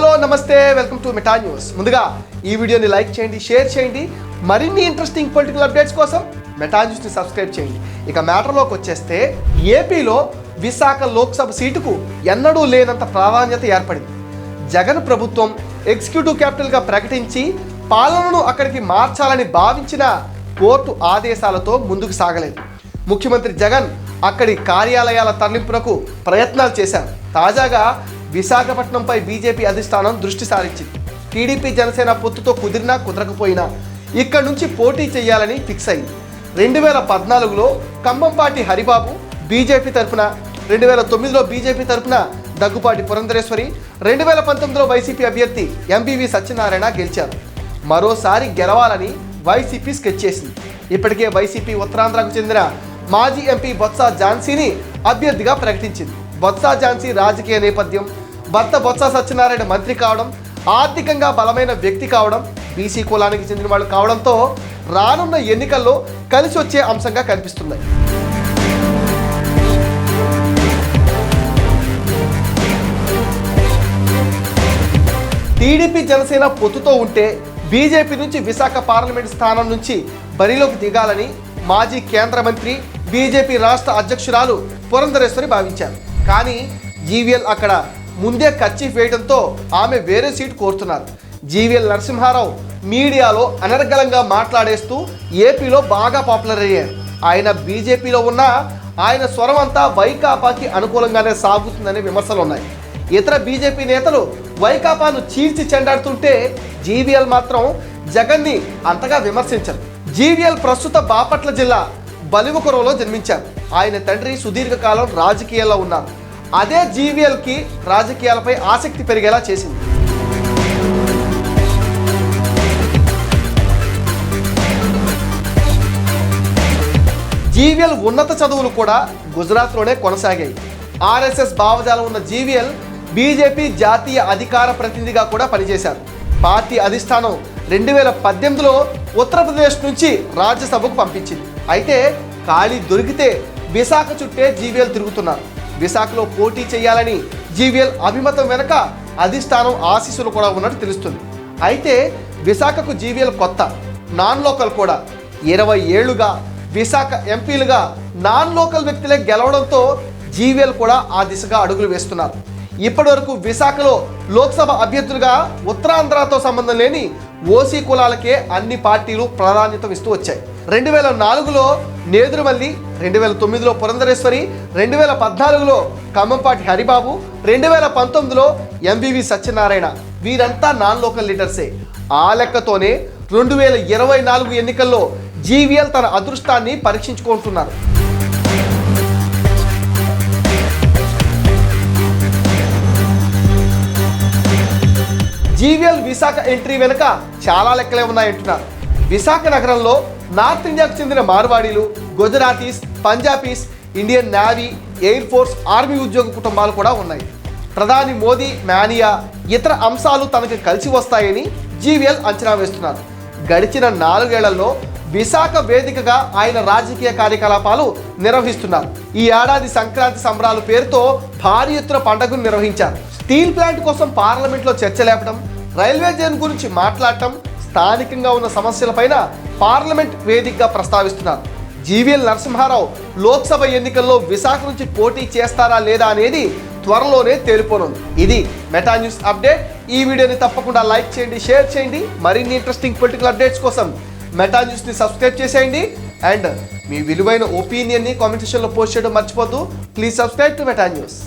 నమస్తే to మిఠా news. ముందుగా ఈ వీడియోని లైక్ చేయండి షేర్ చేయండి. మరిన్ని ఇంట్రెస్టింగ్ పొలిటికల్ అప్డేట్స్ కోసం మెటా న్యూస్ని సబ్స్క్రైబ్ చేయండి. ఇక మ్యాటర్లోకి వచ్చేస్తే ఏపీలో విశాఖ లోక్సభ సీటుకు ఎన్నడూ లేనంత ప్రాధాన్యత ఏర్పడింది. జగన్ ప్రభుత్వం ఎగ్జిక్యూటివ్ క్యాపిటల్గా ప్రకటించి పాలనను అక్కడికి మార్చాలని భావించిన కోర్టు ఆదేశాలతో ముందుకు సాగలేదు. ముఖ్యమంత్రి జగన్ అక్కడి కార్యాలయాల తరలింపునకు ప్రయత్నాలు చేశారు. తాజాగా విశాఖపట్నంపై బీజేపీ అధిష్టానం దృష్టి సారించింది. టీడీపీ జనసేన పొత్తుతో కుదిరినా కుదరకపోయినా ఇక్కడ నుంచి పోటీ చేయాలని ఫిక్స్ అయింది. రెండు వేల పద్నాలుగులో కంబంపాటి హరిబాబు బీజేపీ తరఫున రెండు వేల తొమ్మిదిలో బీజేపీ తరఫున దగ్గుపాటి పురంధరేశ్వరి రెండు వేల పంతొమ్మిదిలో వైసీపీ అభ్యర్థి ఎంబీవి సత్యనారాయణ గెలిచారు. మరోసారి గెలవాలని వైసీపీ స్కెచ్ చేసింది. ఇప్పటికే వైసీపీ ఉత్తరాంధ్రకు చెందిన మాజీ ఎంపీ బొత్స ఝాన్సీని అభ్యర్థిగా ప్రకటించింది. బొత్స ఝాన్సీ రాజకీయ నేపథ్యం భర్త బొత్స సత్యనారాయణ మంత్రి కావడం ఆర్థికంగా బలమైన వ్యక్తి కావడం బీసీ కులానికి చెందిన వాళ్ళు కావడంతో రానున్న ఎన్నికల్లో కలిసి వచ్చే అంశంగా కనిపిస్తున్నాయి. టీడీపీ జనసేన పొత్తుతో ఉంటే బీజేపీ నుంచి విశాఖ పార్లమెంట్ స్థానం నుంచి బరిలోకి దిగాలని మాజీ కేంద్ర మంత్రి బీజేపీ రాష్ట్ర అధ్యక్షురాలు పురంధరేశ్వరి భావించారు. కానీ జీవీఎల్ అక్కడ ముందే కర్చీఫ్ వేయడంతో ఆమె వేరే సీటు కోరుతున్నారు. జీవీఎల్ నరసింహారావు మీడియాలో అనర్గళంగా మాట్లాడేస్తూ ఏపీలో బాగా పాపులర్ అయ్యారు. ఆయన బీజేపీలో ఉన్న ఆయన స్వరం అంతా వైకాపాకి అనుకూలంగానే సాగుతుందనే విమర్శలు ఉన్నాయి. ఇతర బీజేపీ నేతలు వైకాపాను చీల్చి చెండాడుతుంటే జీవీఎల్ మాత్రం జగన్ని అంతగా విమర్శించరు. జీవీఎల్ ప్రస్తుత బాపట్ల జిల్లా బలివకురంలో జన్మించారు. ఆయన తండ్రి సుదీర్ఘకాలం రాజకీయాల్లో ఉన్నారు. అదే జీవీఎల్కి రాజకీయాలపై ఆసక్తి పెరిగేలా చేసింది. జీవీఎల్ ఉన్నత చదువులు కూడా గుజరాత్లోనే కొనసాగాయి. ఆర్ఎస్ఎస్ భావజాలం ఉన్న జీవీఎల్ బీజేపీ జాతీయ అధికార ప్రతినిధిగా కూడా పనిచేశారు. పార్టీ అధిష్టానం రెండు వేల పద్దెనిమిదిలో ఉత్తరప్రదేశ్ నుంచి రాజ్యసభకు పంపించింది. అయితే ఖాళీ దొరికితే విశాఖ చుట్టే జీవీఎల్ తిరుగుతున్నారు. విశాఖలో పోటీ చేయాలని జీవీఎల్ అభిమతం వెనక అధిష్టానం ఆశీస్సులు కూడా ఉన్నట్టు తెలుస్తుంది. అయితే విశాఖకు జీవీఎల్ కొత్త నాన్ లోకల్ కూడా. ఇరవై ఏళ్ళుగా విశాఖ ఎంపీలుగా నాన్ లోకల్ వ్యక్తులే గెలవడంతో జీవీఎల్ కూడా ఆ దిశగా అడుగులు వేస్తున్నారు. ఇప్పటివరకు విశాఖలో లోక్సభ అభ్యర్థులుగా ఉత్తరాంధ్రతో సంబంధం లేని ఓసీ కులాలకే అన్ని పార్టీలు ప్రాధాన్యత ఇస్తూ వచ్చాయి. రెండు వేల నాలుగులో నేదురుమల్లి రెండు వేల తొమ్మిదిలో పురంధరేశ్వరి రెండు వేల పద్నాలుగులో ఖమ్మంపాటి హరిబాబు రెండు వేల పంతొమ్మిదిలో ఎంవివి సత్యనారాయణ. వీరంతా నాన్ లోకల్ లీడర్సే. ఆ లెక్కతోనే రెండు వేల ఇరవై నాలుగు ఎన్నికల్లో జీవీఎల్ తన అదృష్టాన్ని పరీక్షించుకుంటున్నారు. జీవీఎల్ విశాఖ ఎంట్రీ వెనుక చాలా లెక్కలే ఉన్నాయంటున్నారు. విశాఖ నగరంలో నార్త్ ఇండియాకు చెందిన మార్వాడీలు Gujaratis Punjabis Indian navy air force army ఉద్యోగ కుటుంబాలు కూడా ఉన్నాయి. ప్రధాని మోదీ మానియా ఇతర అంశాలు తనకు కలిసి వస్తాయని జీవీఎల్ అంచనా వేస్తున్నారు. గడిచిన నాలుగేళ్ళలో విశాఖ వేదికగా ఆయన రాజకీయ కార్యకలాపాలు నిర్వహిస్తున్నారు. ఈ ఏడాది సంక్రాంతి సంబరాలు పేరుతో భారీ ఎత్తున పండుగను నిర్వహించారు. స్టీల్ ప్లాంట్ కోసం పార్లమెంట్లో చర్చ లేపడం రైల్వే జోన్ గురించి మాట్లాడటం స్థానికంగా ఉన్న సమస్యలపైన పార్లమెంట్ వేదికగా ప్రస్తావిస్తున్నారు. జీవీఎల్ నరసింహారావు లోక్సభ ఎన్నికల్లో విశాఖ నుంచి పోటీ చేస్తారా లేదా అనేది త్వరలోనే తేలిపోనుంది. ఇది మెటా న్యూస్ అప్డేట్. ఈ వీడియోని తప్పకుండా లైక్ చేయండి షేర్ చేయండి. మరిన్ని ఇంట్రెస్టింగ్ పొలిటికల్ అప్డేట్స్ కోసం మెటా న్యూస్ని సబ్స్క్రైబ్ చేసేయండి. అండ్ మీ విలువైన ఒపీనియన్ని కామెంట్ సెక్షన్లో పోస్ట్ చేయడం మర్చిపోద్దు please subscribe to Meta News.